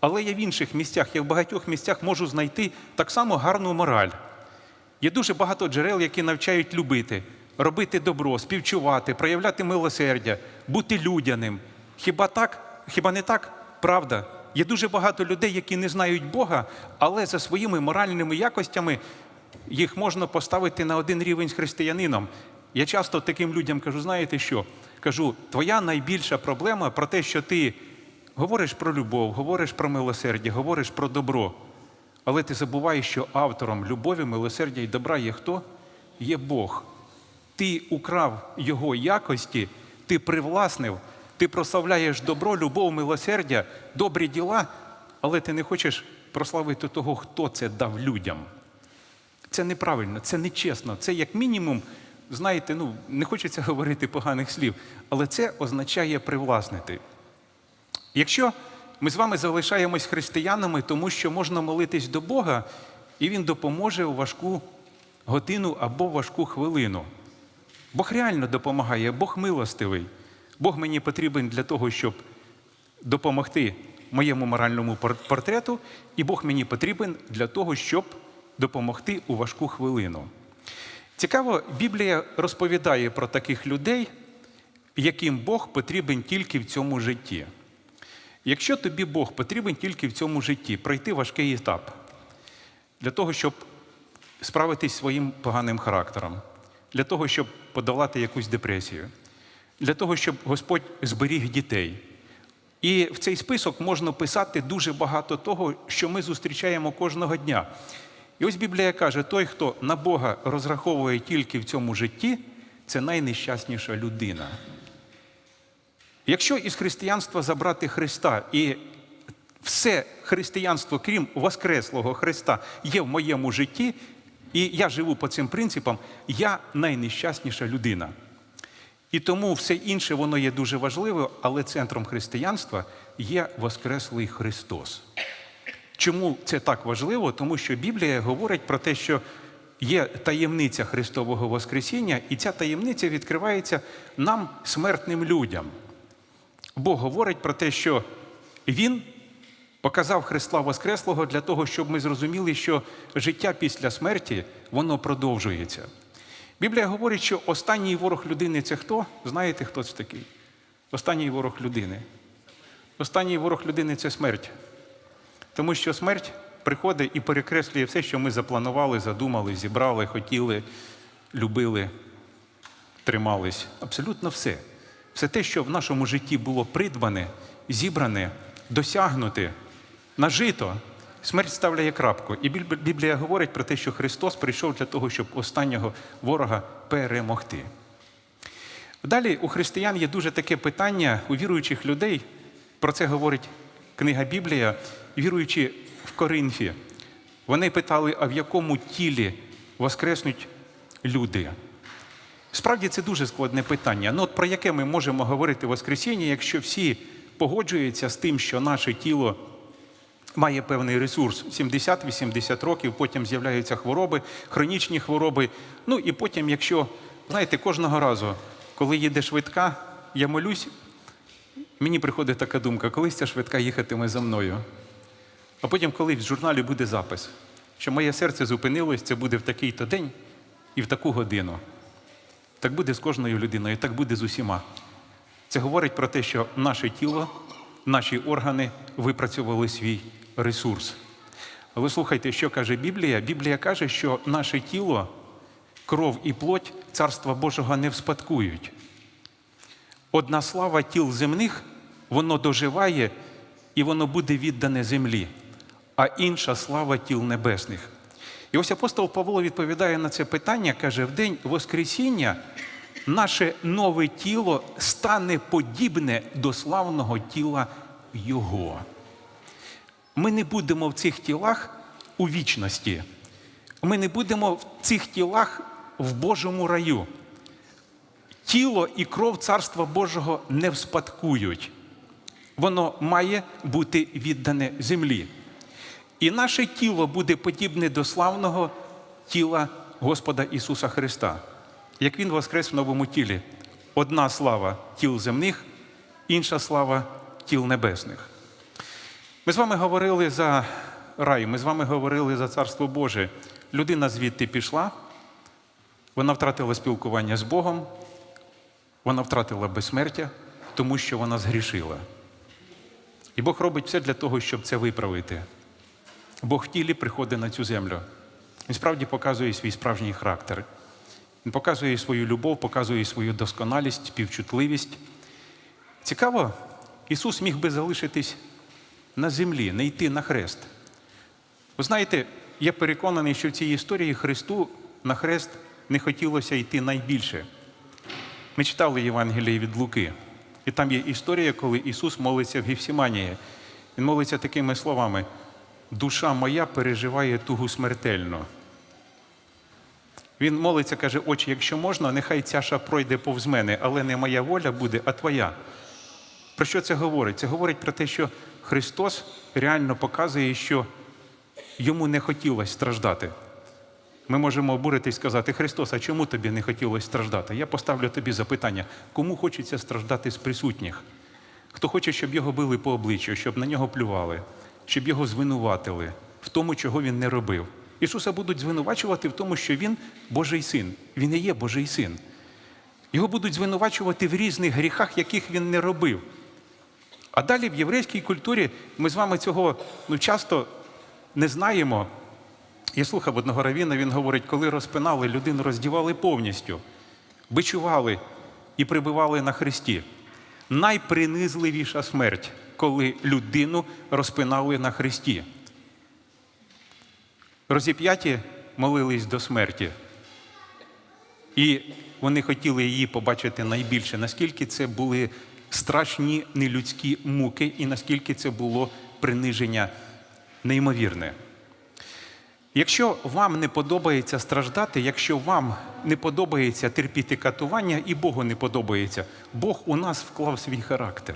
Але я в інших місцях, я в багатьох місцях можу знайти так само гарну мораль. Є дуже багато джерел, які навчають любити, робити добро, співчувати, проявляти милосердя, бути людяним. Хіба так? Хіба не так? Правда. Є дуже багато людей, які не знають Бога, але за своїми моральними якостями їх можна поставити на один рівень з християнином. Я часто таким людям кажу: знаєте що? Кажу, твоя найбільша проблема про те, що ти говориш про любов, говориш про милосердя, говориш про добро. Але ти забуваєш, що автором любові, милосердя і добра є хто? Є Бог. Ти украв його якості, ти привласнив, ти прославляєш добро, любов, милосердя, добрі діла, але ти не хочеш прославити того, хто це дав людям. Це неправильно, це нечесно. Це як мінімум, знаєте, ну не хочеться говорити поганих слів, але це означає привласнити. Якщо ми з вами залишаємось християнами, тому що можна молитись до Бога, і Він допоможе у важку годину або важку хвилину. Бог реально допомагає, Бог милостивий. Бог мені потрібен для того, щоб допомогти моєму моральному портрету, і Бог мені потрібен для того, щоб допомогти у важку хвилину. Цікаво, Біблія розповідає про таких людей, яким Бог потрібен тільки в цьому житті. Якщо тобі Бог потрібен тільки в цьому житті, пройти важкий етап для того, щоб справитись своїм поганим характером, для того, щоб подолати якусь депресію, для того, щоб Господь зберіг дітей. І в цей список можна писати дуже багато того, що ми зустрічаємо кожного дня. І ось Біблія каже: той, хто на Бога розраховує тільки в цьому житті, це найнещасніша людина. Якщо із християнства забрати Христа і все християнство, крім Воскреслого Христа, є в моєму житті, і я живу по цим принципам, я найнещасніша людина. І тому все інше воно є дуже важливо, але центром християнства є Воскреслий Христос. Чому це так важливо? Тому що Біблія говорить про те, що є таємниця Христового Воскресіння, і ця таємниця відкривається нам, смертним людям. Бог говорить про те, що Він показав Христа Воскреслого для того, щоб ми зрозуміли, що життя після смерті воно продовжується. Біблія говорить, що останній ворог людини це хто? Знаєте, хто це такий? Останній ворог людини. Останній ворог людини це смерть. Тому що смерть приходить і перекреслює все, що ми запланували, задумали, зібрали, хотіли, любили, тримались. Абсолютно все. Все те, що в нашому житті було придбане, зібране, досягнуте, нажито, смерть ставляє крапку. І Біблія говорить про те, що Христос прийшов для того, щоб останнього ворога перемогти. Далі у християн є дуже таке питання у віруючих людей. Про це говорить книга Біблія, віруючи в Коринфі. Вони питали, а в якому тілі воскреснуть люди? Справді це дуже складне питання. Ну, от про яке ми можемо говорити Воскресіння, якщо всі погоджуються з тим, що наше тіло має певний ресурс 70-80 років, потім з'являються хвороби, хронічні хвороби. Ну і потім, якщо, знаєте, кожного разу, коли їде швидка, я молюсь, мені приходить така думка, колись ця швидка їхатиме за мною. А потім, коли в журналі буде запис, що моє серце зупинилось, це буде в такий-то день і в таку годину. Так буде з кожною людиною, так буде з усіма. Це говорить про те, що наше тіло, наші органи випрацювали свій ресурс. Але слухайте, що каже Біблія? Біблія каже, що наше тіло, кров і плоть Царства Божого не вспадкують. Одна слава тіл земних, воно доживає і воно буде віддане землі, а інша слава тіл небесних. І ось апостол Павло відповідає на це питання, каже: в день Воскресіння наше нове тіло стане подібне до славного тіла Його. Ми не будемо в цих тілах у вічності. Ми не будемо в цих тілах в Божому раю. Тіло і кров Царства Божого не вспадкують. Воно має бути віддане землі. І наше тіло буде подібне до славного тіла Господа Ісуса Христа, як Він воскрес в новому тілі. Одна слава тіл земних, інша слава тіл небесних. Ми з вами говорили за рай, ми з вами говорили за Царство Боже. Людина звідти пішла, вона втратила спілкування з Богом, вона втратила безсмертя, тому що вона згрішила. І Бог робить все для того, щоб це виправити. Бог в тілі приходить на цю землю. Він справді показує свій справжній характер. Він показує свою любов, показує свою досконалість, співчутливість. Цікаво, Ісус міг би залишитись на землі, не йти на хрест. Ви знаєте, я переконаний, що в цій історії Христу на хрест не хотілося йти найбільше. Ми читали Євангеліє від Луки, і там є історія, коли Ісус молиться в Гефсіманії. Він молиться такими словами: душа моя переживає тугу смертельну. Він молиться, каже, очі, якщо можна, нехай ця ша пройде повз мене, але не моя воля буде, а твоя. Про що це говорить? Це говорить про те, що Христос реально показує, що йому не хотілося страждати. Ми можемо обуритись і сказати, Христос, а чому тобі не хотілося страждати? Я поставлю тобі запитання, кому хочеться страждати з присутніх? Хто хоче, щоб його били по обличчю, щоб на нього плювали, щоб його звинуватили в тому, чого він не робив. Ісуса будуть звинувачувати в тому, що Він Божий син. Він і є Божий син. Його будуть звинувачувати в різних гріхах, яких він не робив. А далі в єврейській культурі ми з вами цього ну, часто не знаємо. Я слухав одного равіна, він говорить, коли розпинали, людину роздівали повністю, бичували і прибивали на хресті. Найпринизливіша смерть, коли людину розпинали на хресті. Розіп'яті молились до смерті. І вони хотіли її побачити найбільше, наскільки це були страшні нелюдські муки, і наскільки це було приниження неймовірне. Якщо вам не подобається страждати, якщо вам не подобається терпіти катування, і Богу не подобається, Бог у нас вклав свій характер.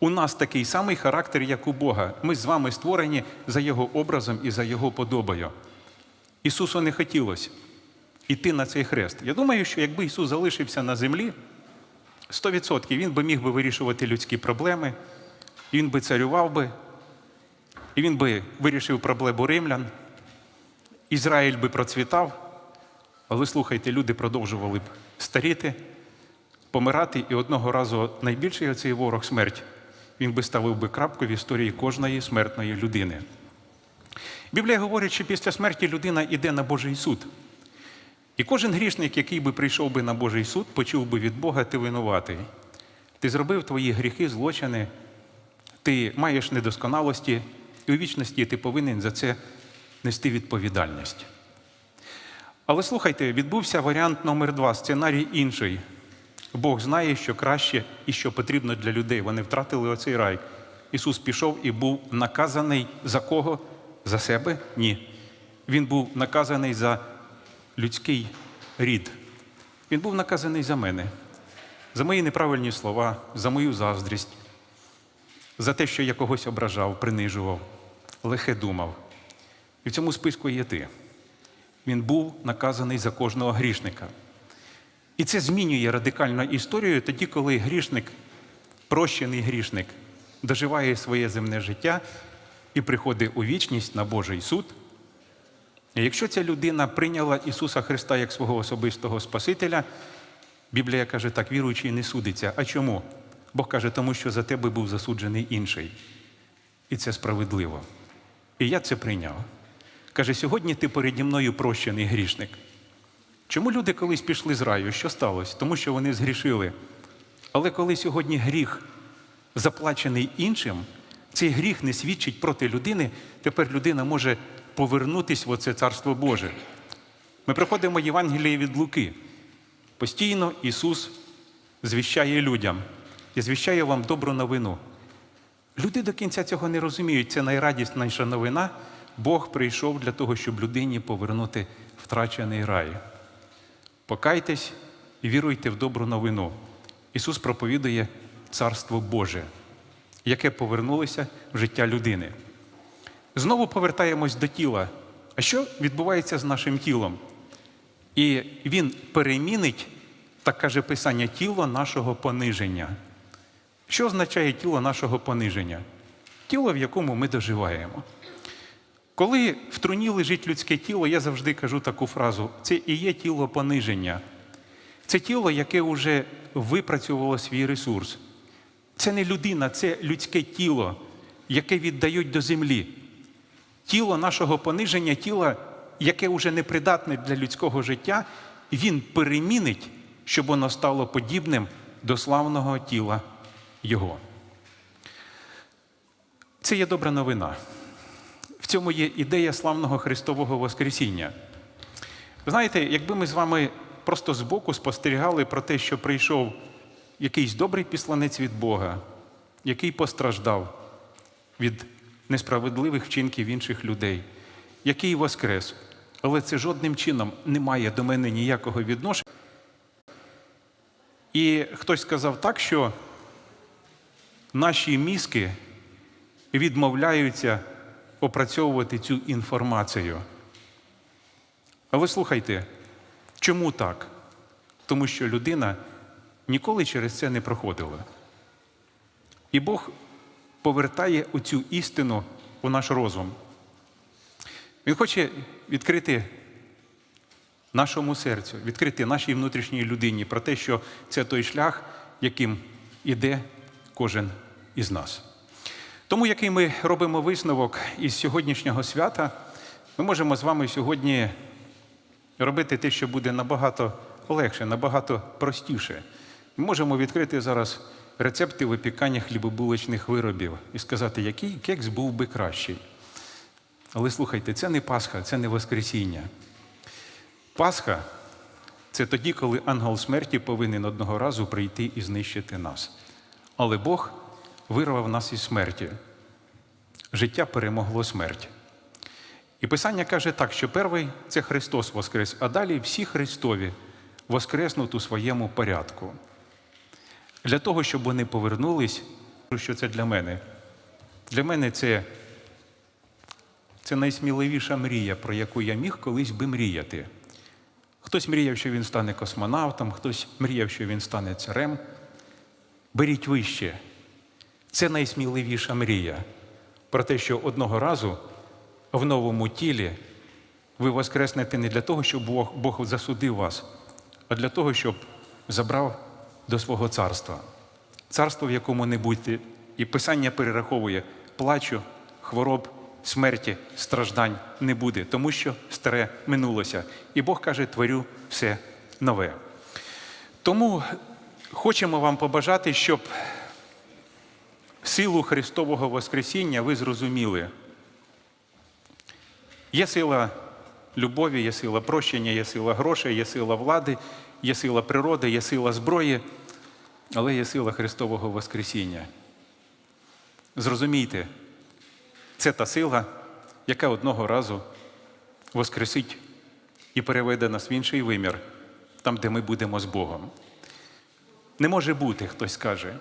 У нас такий самий характер, як у Бога. Ми з вами створені за Його образом і за Його подобою. Ісусу не хотілося йти на цей хрест. Я думаю, що якби Ісус залишився на землі, 100% Він би міг би вирішувати людські проблеми, Він би царював би, і він би вирішив проблему римлян, Ізраїль би процвітав, але слухайте, люди продовжували б старіти, помирати, і одного разу найбільший оцей ворог смерть, він би ставив би крапку в історії кожної смертної людини. Біблія говорить, що після смерті людина йде на Божий суд. І кожен грішник, який би прийшов би на Божий суд, почув би від Бога, ти винуватий. Ти зробив твої гріхи, злочини, ти маєш недосконалості, і у вічності ти повинен за це нести відповідальність. Але слухайте, відбувся варіант номер два, сценарій інший. Бог знає, що краще і що потрібно для людей. Вони втратили оцей рай. Ісус пішов і був наказаний за кого? За себе? Ні. Він був наказаний за людський рід. Він був наказаний за мене, за мої неправильні слова, за мою заздрість, за те, що я когось ображав, принижував, лихе думав. І в цьому списку є ти. Він був наказаний за кожного грішника. І це змінює радикально історію тоді, коли грішник, прощений грішник, доживає своє земне життя і приходить у вічність на Божий суд. І якщо ця людина прийняла Ісуса Христа як свого особистого Спасителя, Біблія каже, так, віруючий не судиться. А чому? Бог каже, тому що за тебе був засуджений інший. І це справедливо. І я це прийняв. Каже, сьогодні ти переді мною прощений грішник. Чому люди колись пішли з раю? Що сталося? Тому що вони згрішили. Але коли сьогодні гріх заплачений іншим, цей гріх не свідчить проти людини, тепер людина може повернутися в оце Царство Боже. Ми проходимо Євангеліє від Луки. Постійно Ісус звіщає людям і звіщає вам добру новину. Люди до кінця цього не розуміють. Це найрадісніша новина. Бог прийшов для того, щоб людині повернути втрачений рай. Покайтесь і віруйте в добру новину. Ісус проповідує Царство Боже, яке повернулося в життя людини. Знову повертаємось до тіла. А що відбувається з нашим тілом? І Він перемінить, так каже Писання, тіло нашого пониження. Що означає тіло нашого пониження? тіло, в якому ми доживаємо. Коли в труні лежить людське тіло, я завжди кажу таку фразу: це і є тіло пониження. Це тіло, яке вже випрацювало свій ресурс. Це не людина, це людське тіло, яке віддають до землі. Тіло нашого пониження, тіло, яке вже не придатне для людського життя, він перемінить, щоб воно стало подібним до славного тіла Його. Це є добра новина. В цьому є ідея славного Христового Воскресіння. Ви знаєте, якби ми з вами просто збоку спостерігали про те, що прийшов якийсь добрий післанець від Бога, який постраждав від несправедливих вчинків інших людей, який воскрес, але це жодним чином не має до мене ніякого відношення. І хтось сказав так, що наші мізки відмовляються опрацьовувати цю інформацію. Але слухайте, чому так? Тому що людина ніколи через це не проходила. І Бог повертає оцю істину у наш розум. Він хоче відкрити нашому серцю, відкрити нашій внутрішній людині про те, що це той шлях, яким іде кожен із нас. Тому, який ми робимо висновок із сьогоднішнього свята, ми можемо з вами сьогодні робити те, що буде набагато легше, набагато простіше. Ми можемо відкрити зараз рецепти випікання хлібобулочних виробів і сказати, який кекс був би кращий. Але слухайте, це не Пасха, це не Воскресіння. Пасха це тоді, коли ангел смерті повинен одного разу прийти і знищити нас. Але Бог вирвав нас із смерті. Життя перемогло смерть. І Писання каже так, що перший це Христос Воскрес, а далі всі Христові воскреснуть у своєму порядку. Для того, щоб вони повернулись, що це для мене. Для мене це, це найсміливіша мрія, про яку я міг колись би мріяти. Хтось мріяв, що він стане космонавтом, хтось мріяв, що він стане царем. Беріть вище. Це найсміливіша мрія про те, що одного разу в новому тілі ви воскреснете не для того, щоб Бог, Бог засудив вас, а для того, щоб забрав до свого царства. Царство, в якому не будьте. І Писання перераховує плачу, хвороб, смерті, страждань не буде, тому що старе минулося. І Бог каже, творю все нове. Тому хочемо вам побажати, щоб силу Христового Воскресіння ви зрозуміли. Є сила любові, є сила прощення, є сила грошей, є сила влади, є сила природи, є сила зброї, але є сила Христового Воскресіння. Зрозумійте, це та сила, яка одного разу воскресить і переведе нас в інший вимір, там, де ми будемо з Богом. Не може бути, хтось скаже.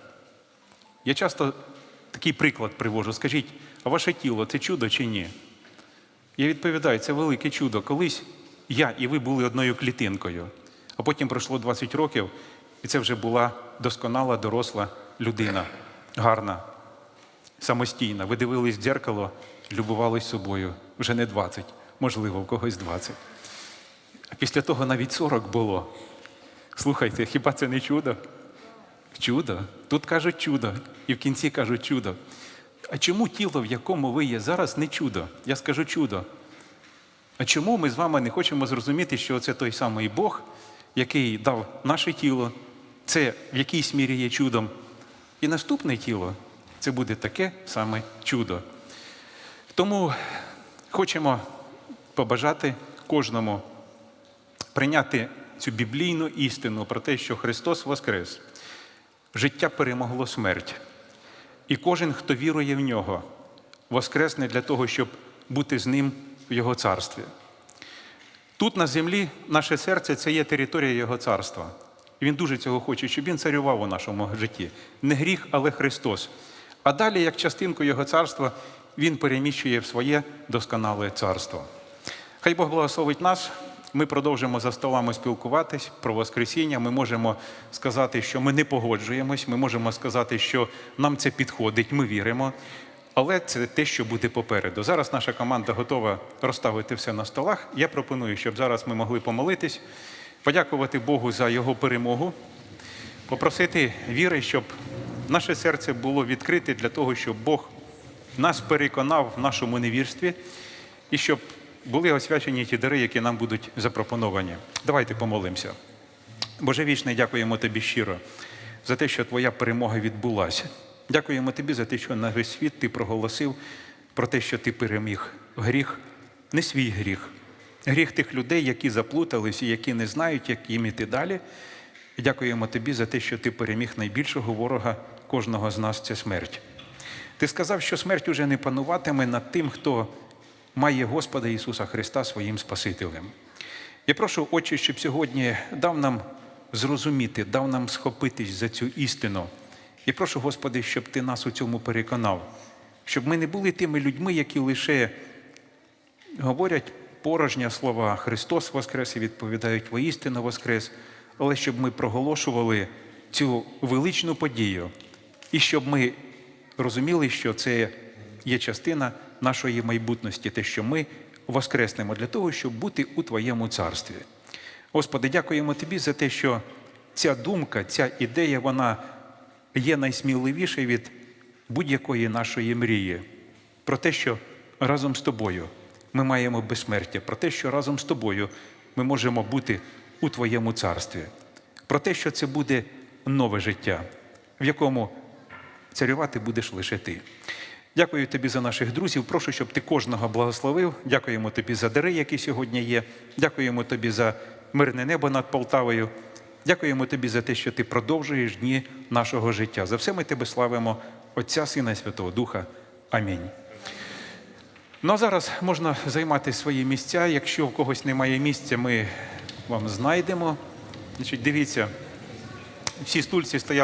Я часто такий приклад привожу. Скажіть, а ваше тіло це чудо чи ні? Я відповідаю, це велике чудо. Колись я і ви були одною клітинкою, а потім пройшло 20 років, і це вже була досконала, доросла людина, гарна, самостійна. Ви дивились в дзеркало, любувались собою. Вже не 20, можливо, в когось 20. А після того навіть 40 було. Слухайте, хіба це не чудо? Чудо. Тут кажуть чудо, і в кінці кажуть чудо. А чому тіло, в якому ви є зараз, не чудо? Я скажу чудо. А чому ми з вами не хочемо зрозуміти, що це той самий Бог, який дав наше тіло, це в якійсь мірі є чудом. І наступне тіло це буде таке саме чудо. Тому хочемо побажати кожному прийняти цю біблійну істину про те, що Христос Воскрес, життя перемогло смерть. І кожен, хто вірує в нього, воскресне для того, щоб бути з ним в Його царстві. Тут на землі наше серце це є територія Його царства. І Він дуже цього хоче, щоб він царював у нашому житті. Не гріх, але Христос. А далі, як частинку Його царства, Він переміщує в своє досконале царство. Хай Бог благословить нас. Ми продовжимо за столами спілкуватись про Воскресіння. Ми можемо сказати, що ми не погоджуємось, ми можемо сказати, що нам це підходить, ми віримо. Але це те, що буде попереду. Зараз наша команда готова розставити все на столах. Я пропоную, щоб зараз ми могли помолитись, подякувати Богу за його перемогу, попросити віри, щоб наше серце було відкрите для того, щоб Бог нас переконав в нашому невірстві і щоб були освячені ті дари, які нам будуть запропоновані. Давайте помолимося. Боже вічний, дякуємо тобі щиро за те, що твоя перемога відбулася. Дякуємо тобі за те, що на весь світ ти проголосив про те, що ти переміг гріх, не свій гріх, гріх тих людей, які заплутались і які не знають, як їм іти далі. Дякуємо тобі за те, що ти переміг найбільшого ворога кожного з нас це смерть. Ти сказав, що смерть уже не пануватиме над тим, хто має Господа Ісуса Христа своїм Спасителем. Я прошу, Отче, щоб сьогодні дав нам зрозуміти, дав нам схопитись за цю істину. Я прошу, Господи, щоб Ти нас у цьому переконав, щоб ми не були тими людьми, які лише говорять порожня слова Христос Воскрес і відповідають воістину Воскрес, але щоб ми проголошували цю величну подію, і щоб ми розуміли, що це є частина нашої майбутності, те, що ми воскреснемо для того, щоб бути у Твоєму царстві. Господи, дякуємо Тобі за те, що ця думка, ця ідея, вона є найсміливіша від будь-якої нашої мрії. Про те, що разом з тобою ми маємо безсмертя, про те, що разом з тобою ми можемо бути у Твоєму царстві, про те, що це буде нове життя, в якому царювати будеш лише ти. Дякую тобі за наших друзів. Прошу, щоб ти кожного благословив. Дякуємо тобі за дари, які сьогодні є. Дякуємо тобі за мирне небо над Полтавою. Дякуємо тобі за те, що ти продовжуєш дні нашого життя. За все ми тебе славимо, Отця, Сина і Святого Духа. Амінь. Ну а зараз можна займати свої місця. Якщо в когось немає місця, ми вам знайдемо. Значить, дивіться, всі стульці стояли.